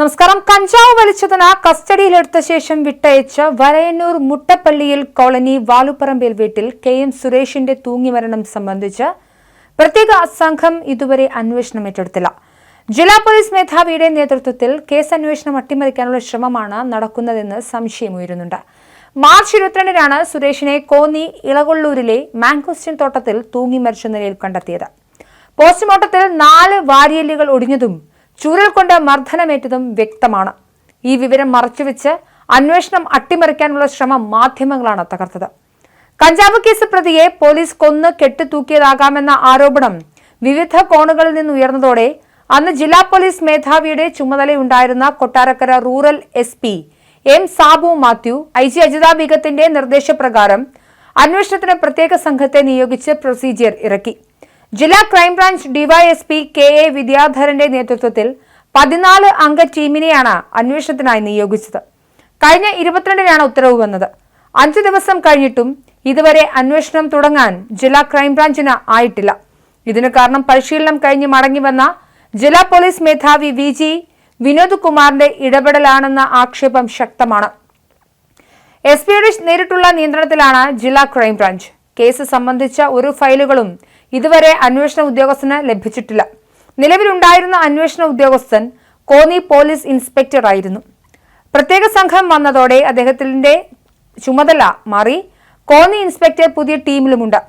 നമസ്കാരം. കഞ്ചാവ് വലിച്ചതിന് കസ്റ്റഡിയിലെടുത്ത ശേഷം വിട്ടയച്ച് വരയന്നൂർ മുട്ടപ്പള്ളിയിൽ കോളനി വാലുപ്പറമ്പിൽ വീട്ടിൽ കെ എം സുരേഷിന്റെ തൂങ്ങിമരണം സംബന്ധിച്ച് പ്രത്യേക സംഘം ഇതുവരെ അന്വേഷണം ഏറ്റെടുത്തില്ല. ജില്ലാ പോലീസ് മേധാവിയുടെ നേതൃത്വത്തിൽ കേസ് അന്വേഷണം അട്ടിമറിക്കാനുള്ള ശ്രമമാണ് നടക്കുന്നതെന്ന് സംശയമുയരുന്നുണ്ട് മാർച്ച് ഇരുപത്തിരണ്ടിനാണ് സുരേഷിനെ കോന്നി ഇളകൊള്ളൂരിലെ മാങ്കോസ്റ്റിൻ തോട്ടത്തിൽ തൂങ്ങി മരിച്ച നിലയിൽ കണ്ടെത്തിയത്. പോസ്റ്റ്മോർട്ടത്തിൽ നാല് വാരിയല്ലുകൾ ഒടിഞ്ഞതും ചൂരൽ കൊണ്ട് മർദ്ദനമേറ്റതും വ്യക്തമാണ്. ഈ വിവരം മറച്ചുവെച്ച് അന്വേഷണം അട്ടിമറിക്കാനുള്ള ശ്രമം മാധ്യമങ്ങളാണ് തകർത്തത്. കഞ്ചാവ് കേസ് പ്രതിയെ പോലീസ് കൊന്ന് കെട്ടിത്തൂക്കിയതാകാമെന്ന ആരോപണം വിവിധ കോണുകളിൽ നിന്ന് ഉയർന്നതോടെ അന്ന് ജില്ലാ പോലീസ് മേധാവിയുടെ ചുമതലയുണ്ടായിരുന്ന Kottarakkara rural S P M Sabu Mathew I G Ajitha ബീഗത്തിന്റെ നിർദ്ദേശപ്രകാരം അന്വേഷണത്തിന് പ്രത്യേക സംഘത്തെ നിയോഗിച്ച് പ്രൊസീജിയർ ഇറക്കി. ജില്ലാ crime branch DYSP K A വിദ്യാധരന്റെ നേതൃത്വത്തിൽ പതിനാല് അംഗ ടീമിനെയാണ് അന്വേഷണത്തിനായി നിയോഗിച്ചത്. കഴിഞ്ഞ ഇരുപത്തിരണ്ടിനാണ് ഉത്തരവ് വന്നത്. അഞ്ചു ദിവസം കഴിഞ്ഞിട്ടും ഇതുവരെ അന്വേഷണം തുടങ്ങാൻ ജില്ലാ ക്രൈംബ്രാഞ്ചിന് ആയിട്ടില്ല. ഇതിന് കാരണം പരിശീലനം കഴിഞ്ഞ് മടങ്ങി വന്ന ജില്ലാ പോലീസ് മേധാവി വി ജി വിനോദ് കുമാറിന്റെ ഇടപെടലാണെന്ന ആക്ഷേപം ശക്തമാണ്. എസ് പിയുടെ നേരിട്ടുള്ള നിയന്ത്രണത്തിലാണ് ജില്ലാ ക്രൈംബ്രാഞ്ച്. കേസ് സംബന്ധിച്ച ഒരു ഫയലുകളും ഇതുവരെ അന്വേഷണ ഉദ്യോഗസ്ഥന് ലഭിച്ചിട്ടില്ല. നിലവിലുണ്ടായിരുന്ന അന്വേഷണ ഉദ്യോഗസ്ഥൻ കോന്നി പോലീസ് ഇൻസ്പെക്ടർ ആയിരുന്നു. പ്രത്യേക സംഘം വന്നതോടെ അദ്ദേഹത്തിന്റെ ചുമതല മാറി കോന്നി ഇൻസ്പെക്ടർ പുതിയ ടീമിലുമുണ്ട്.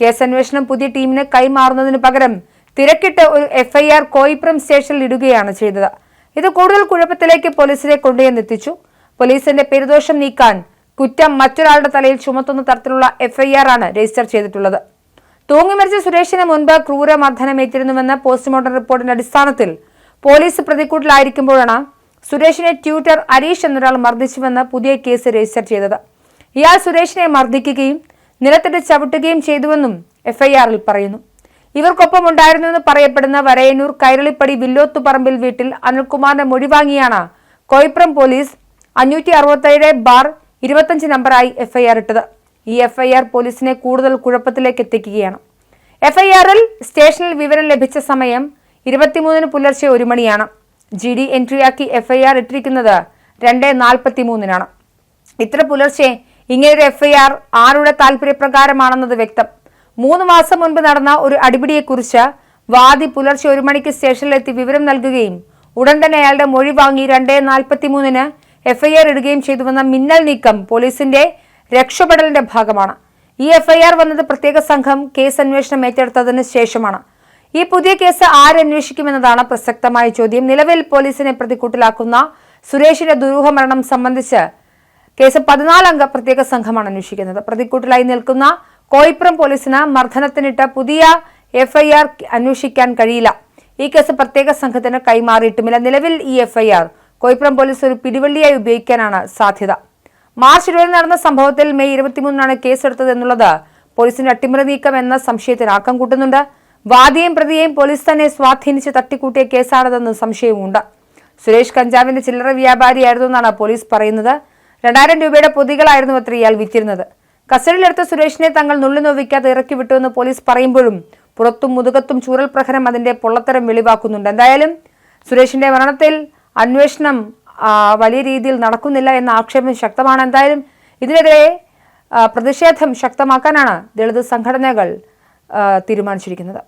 കേസ് അന്വേഷണം പുതിയ ടീമിന് കൈമാറുന്നതിന് പകരം തിരക്കിട്ട് ഒരു എഫ്ഐആർ കോയിപ്രം സ്റ്റേഷനിൽ ഇടുകയാണ് ചെയ്തത്. ഇത് കൂടുതൽ കുഴപ്പത്തിലേക്ക് പോലീസിനെ കൊണ്ടുചെന്നെത്തിച്ചു. പോലീസിന്റെ പെരുദോഷം നീക്കാൻ കുറ്റം മറ്റൊരാളുടെ തലയിൽ ചുമത്തുന്ന തരത്തിലുള്ള എഫ്ഐആർ ആണ് രജിസ്റ്റർ ചെയ്തിട്ടുള്ളത്. തൂങ്ങിമരിച്ച സുരേഷിന് മുൻപ് ക്രൂരമർദ്ദനമേറ്റിരുന്നുവെന്ന പോസ്റ്റ്മോർട്ടം റിപ്പോർട്ടിന്റെ അടിസ്ഥാനത്തിൽ പോലീസ് പ്രതിക്കൂട്ടിലായിരിക്കുമ്പോഴാണ് സുരേഷിനെ ട്യൂട്ടർ അരീഷ് എന്നൊരാൾ മർദ്ദിച്ചുവെന്ന് പുതിയ കേസ് രജിസ്റ്റർ ചെയ്തത്. ഇയാൾ സുരേഷിനെ മർദ്ദിക്കുകയും നിലത്തിട്ട് ചവിട്ടുകയും ചെയ്തുവെന്നും എഫ്ഐആറിൽ പറയുന്നു. ഇവർക്കൊപ്പം ഉണ്ടായിരുന്നുവെന്ന് പറയപ്പെടുന്ന വരയന്നൂർ കൈരളിപ്പടി വില്ലോത്തുപറമ്പിൽ വീട്ടിൽ അനിൽകുമാറിന്റെ മൊഴി വാങ്ങിയാണ് കോയിപ്രം പോലീസ് അഞ്ഞൂറ്റി അറുപത്തേഴ് ബാർ ഇരുപത്തഞ്ച് നമ്പറായി എഫ്ഐആർ ഇട്ടത്. ഈ എഫ്ഐആർ പോലീസിനെ കൂടുതൽ കുഴപ്പത്തിലേക്ക് എത്തിക്കുകയാണ്. എഫ്ഐആറിൽ സ്റ്റേഷനിൽ വിവരം ലഭിച്ച സമയം ഇരുപത്തിമൂന്നിന് പുലർച്ചെ ഒരു മണിയാണ്. ജി ഡി എൻട്രിയാക്കി എഫ്ഐആർ ഇട്ടിരിക്കുന്നത് രണ്ട് നാൽപ്പത്തി മൂന്നിനാണ് ഇത്ര പുലർച്ചെ ഇങ്ങനൊരു എഫ്ഐആർ ആരുടെ താല്പര്യപ്രകാരമാണെന്നത് വ്യക്തം. മൂന്ന് മാസം മുൻപ് നടന്ന ഒരു അടിപിടിയെക്കുറിച്ച് വാദി പുലർച്ചെ ഒരു മണിക്ക് സ്റ്റേഷനിലെത്തി വിവരം നൽകുകയും ഉടൻ തന്നെ അയാളുടെ മൊഴി വാങ്ങി രണ്ട് നാൽപ്പത്തിമൂന്നിന് എഫ്ഐആർ ഇടുകയും ചെയ്തുവെന്ന മിന്നൽ നീക്കം പോലീസിന്റെ രക്ഷപ്പെടലിന്റെ ഭാഗമാണ്. ഈ എഫ്ഐആർ വന്നത് പ്രത്യേക സംഘം കേസ് അന്വേഷണം ഏറ്റെടുത്തതിന് ശേഷമാണ്. ഈ പുതിയ കേസ് ആരന്വേഷിക്കുമെന്നതാണ് പ്രസക്തമായ ചോദ്യം. നിലവിൽ പോലീസിനെ പ്രതിക്കൂട്ടിലാക്കുന്ന സുരേഷിന്റെ ദുരൂഹമരണം സംബന്ധിച്ച് കേസ് പതിനാലംഗ പ്രത്യേക സംഘമാണ് അന്വേഷിക്കുന്നത്. പ്രതിക്കൂട്ടിലായി നിൽക്കുന്ന കോയിപ്പുറം പോലീസിന് മർദ്ദനത്തിനിട്ട് പുതിയ എഫ്ഐആർ അന്വേഷിക്കാൻ കഴിയില്ല. ഈ കേസ് പ്രത്യേക സംഘത്തിന് കൈമാറിയിട്ടുമില്ല. നിലവിൽ ഈ എഫ്ഐആർ കോയിപ്പുറം പോലീസ് ഒരു പിടിവള്ളിയായി ഉപയോഗിക്കാനാണ് സാധ്യത. മാർച്ച് ഇരുപതിന് നടന്ന സംഭവത്തിൽ മെയ് ഇരുപത്തിമൂന്നിനാണ് കേസെടുത്തത് എന്നുള്ളത് പോലീസിന്റെ അട്ടിമറി നീക്കം എന്ന സംശയത്തിന് ആക്കം കൂട്ടുന്നുണ്ട്. വാദിയെയും പ്രതിയെയും പോലീസ് തന്നെ സ്വാധീനിച്ച് തട്ടിക്കൂട്ടിയ കേസാണതെന്ന് സംശയവുമുണ്ട്. സുരേഷ് കഞ്ചാവിന്റെ ചില്ലറ വ്യാപാരിയായിരുന്നു എന്നാണ് പോലീസ് പറയുന്നത്. രണ്ടായിരം രൂപയുടെ പൊതികളായിരുന്നു അത്ര ഇയാൾ വിറ്റിരുന്നത്. കസ്റ്റഡിയിലെടുത്ത സുരേഷിനെ തങ്ങൾ നുള്ളി നോവിക്കാതെ ഇറക്കി വിട്ടുവെന്ന് പോലീസ് പറയുമ്പോഴും പുറത്തും മുതുകത്തും ചൂരൽ പ്രഹരം അതിന്റെ പൊള്ളത്തരം വെളിവാക്കുന്നുണ്ട്. എന്തായാലും സുരേഷിന്റെ മരണത്തിൽ അന്വേഷണം വലിയ രീതിയിൽ നടക്കുന്നില്ല എന്ന ആക്ഷേപം ശക്തമാണ്. എന്തായാലും ഇതിനെതിരെ പ്രതിഷേധം ശക്തമാക്കാനാണ് ദളിത് സംഘടനകൾ തീരുമാനിച്ചിരിക്കുന്നത്.